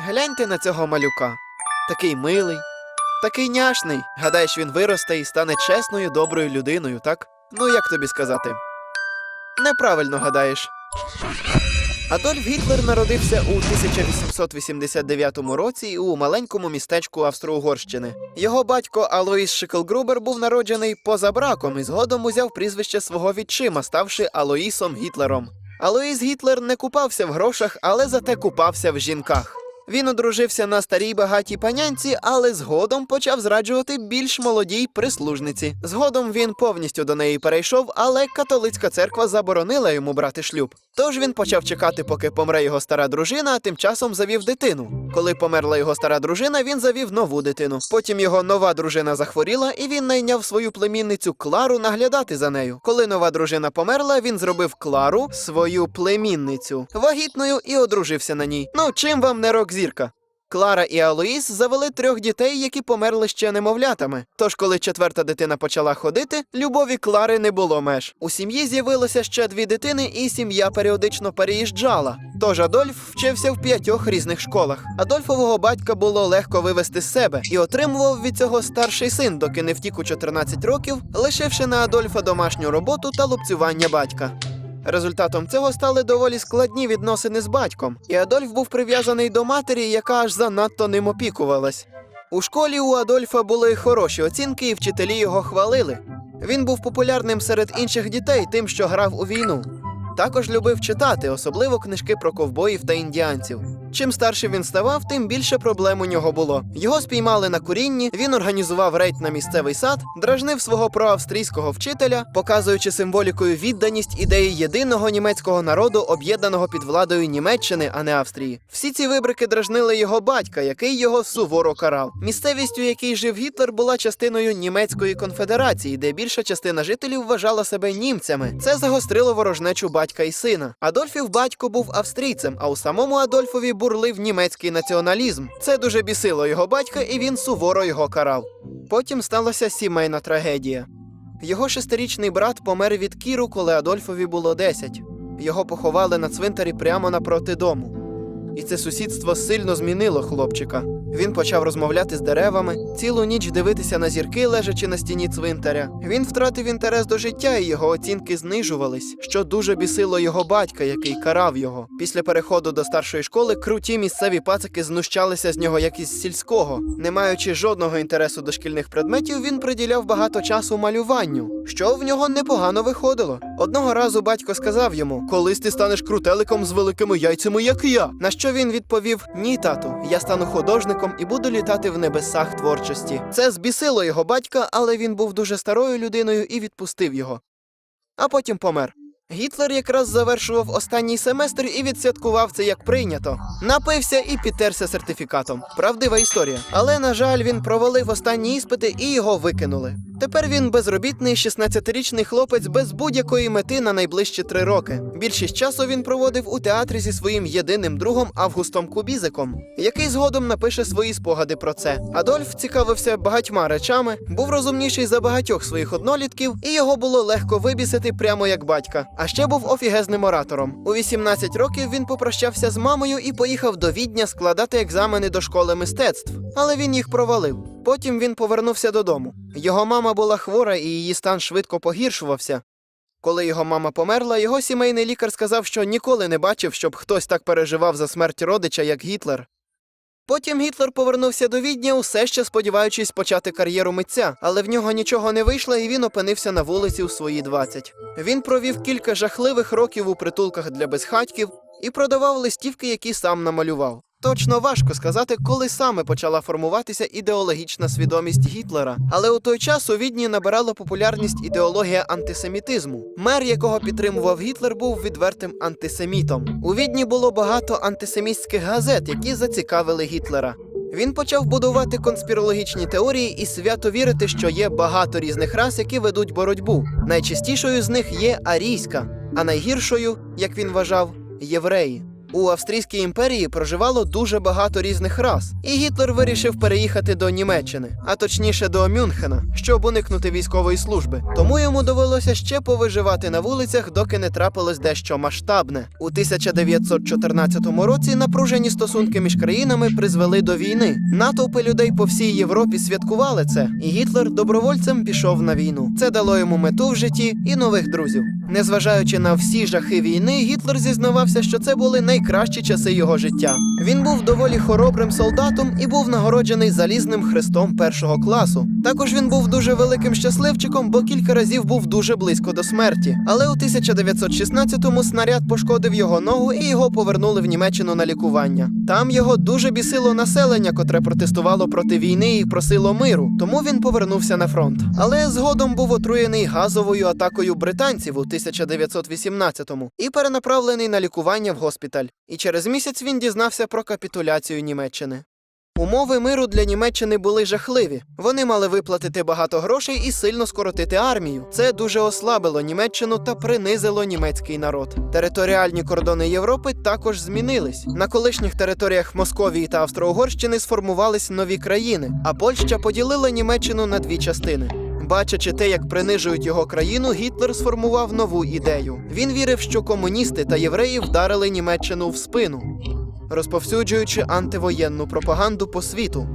Гляньте на цього малюка. Такий милий, такий няшний. Гадаєш, він виросте і стане чесною, доброю людиною, так? Ну як тобі сказати? Неправильно гадаєш. Адольф Гітлер народився у 1889 році у маленькому містечку Австро-Угорщини. Його батько Алоїс Шиклгрубер був народжений поза браком і згодом узяв прізвище свого відчима, ставши Алоїсом Гітлером. Алоїс Гітлер не купався в грошах, але зате купався в жінках. Він одружився на старій багатій панянці, але згодом почав зраджувати більш молодій прислужниці. Згодом він повністю до неї перейшов, але католицька церква заборонила йому брати шлюб. Тож він почав чекати, поки помре його стара дружина, а тим часом завів дитину. Коли померла його стара дружина, він завів нову дитину. Потім його нова дружина захворіла, і він найняв свою племінницю Клару наглядати за нею. Коли нова дружина померла, він зробив Клару свою племінницю вагітною і одружився на ній. Ну чим вам не рок-зірка? Клара і Алоїс завели трьох дітей, які померли ще немовлятами. Тож, коли четверта дитина почала ходити, любові Клари не було меж. У сім'ї з'явилося ще дві дитини, і сім'я періодично переїжджала. Тож Адольф вчився в п'ятьох різних школах. Адольфового батька було легко вивести з себе і отримував від цього старший син, доки не втік у 14 років, лишивши на Адольфа домашню роботу та лупцювання батька. Результатом цього стали доволі складні відносини з батьком, і Адольф був прив'язаний до матері, яка аж занадто ним опікувалась. У школі у Адольфа були хороші оцінки, і вчителі його хвалили. Він був популярним серед інших дітей, тим, що грав у війну. Також любив читати, особливо книжки про ковбоїв та індіанців. Чим старше він ставав, тим більше проблем у нього було. Його спіймали на курінні, він організував рейд на місцевий сад, дражнив свого проавстрійського вчителя, показуючи символікою відданість ідеї єдиного німецького народу, об'єднаного під владою Німеччини, а не Австрії. Всі ці вибрики дражнили його батька, який його суворо карав. Місцевість, у якій жив Гітлер, була частиною німецької конфедерації, де більша частина жителів вважала себе німцями. Це загострило ворожнечу батька і сина. Адольфів батько був австрійцем, а у самому Адольфові бурлив німецький націоналізм. Це дуже бісило його батька, і він суворо його карав. Потім сталася сімейна трагедія. Його шестирічний брат помер від кіру, коли Адольфові було 10. Його поховали на цвинтарі прямо напроти дому. І це сусідство сильно змінило хлопчика. Він почав розмовляти з деревами, цілу ніч дивитися на зірки, лежачи на стіні цвинтаря. Він втратив інтерес до життя, і його оцінки знижувались, що дуже бісило його батька, який карав його. Після переходу до старшої школи круті місцеві пацики знущалися з нього як із сільського. Не маючи жодного інтересу до шкільних предметів, він приділяв багато часу малюванню, що в нього непогано виходило. Одного разу батько сказав йому: Колись ти станеш крутеликом з великими яйцями, як я. На що він відповів: Ні, тату, я стану художником і буду літати в небесах творчості. Це збісило його батька, але він був дуже старою людиною і відпустив його. А потім помер. Гітлер якраз завершував останній семестр і відсвяткував це як прийнято. Напився і підтерся сертифікатом. Правдива історія. Але, на жаль, він провалив останні іспити і його викинули. Тепер він безробітний 16-річний хлопець без будь-якої мети на найближчі три роки. Більшість часу він проводив у театрі зі своїм єдиним другом Августом Кубізиком, який згодом напише свої спогади про це. Адольф цікавився багатьма речами, був розумніший за багатьох своїх однолітків, і його було легко вибісити прямо як батька. А ще був офігезним оратором. У 18 років він попрощався з мамою і поїхав до Відня складати екзамени до школи мистецтв, але він їх провалив. Потім він повернувся додому. Його мама була хвора, і її стан швидко погіршувався. Коли його мама померла, його сімейний лікар сказав, що ніколи не бачив, щоб хтось так переживав за смерть родича, як Гітлер. Потім Гітлер повернувся до Відня, усе ще сподіваючись почати кар'єру митця, але в нього нічого не вийшло, і він опинився на вулиці у свої 20. Він провів кілька жахливих років у притулках для безхатьків і продавав листівки, які сам намалював. Точно важко сказати, коли саме почала формуватися ідеологічна свідомість Гітлера, але у той час у Відні набирала популярність ідеологія антисемітизму. Мер, якого підтримував Гітлер, був відвертим антисемітом. У Відні було багато антисемітських газет, які зацікавили Гітлера. Він почав будувати конспірологічні теорії і свято вірити, що є багато різних рас, які ведуть боротьбу. Найчастішою з них є арійська, а найгіршою, як він вважав, євреї. У Австрійській імперії проживало дуже багато різних рас, і Гітлер вирішив переїхати до Німеччини, а точніше до Мюнхена, щоб уникнути військової служби. Тому йому довелося ще повиживати на вулицях, доки не трапилось дещо масштабне. У 1914 році напружені стосунки між країнами призвели до війни. Натовпи людей по всій Європі святкували це, і Гітлер добровольцем пішов на війну. Це дало йому мету в житті і нових друзів. Незважаючи на всі жахи війни, Гітлер зізнавався, що це були найкращі часи його життя. Він був доволі хоробрим солдатом і був нагороджений залізним хрестом першого класу. Також він був дуже великим щасливчиком, бо кілька разів був дуже близько до смерті. Але у 1916-му снаряд пошкодив його ногу і його повернули в Німеччину на лікування. Там його дуже бісило населення, котре протестувало проти війни і просило миру, тому він повернувся на фронт. Але згодом був отруєний газовою атакою британців у 1918-му і перенаправлений на лікування в госпіталь. І через місяць він дізнався про капітуляцію Німеччини. Умови миру для Німеччини були жахливі. Вони мали виплатити багато грошей і сильно скоротити армію. Це дуже ослабило Німеччину та принизило німецький народ. Територіальні кордони Європи також змінились. На колишніх територіях Московії та Австро-Угорщини сформувались нові країни, а Польща поділила Німеччину на дві частини. Бачачи те, як принижують його країну, Гітлер сформував нову ідею. Він вірив, що комуністи та євреї вдарили Німеччину в спину, розповсюджуючи антивоєнну пропаганду по світу.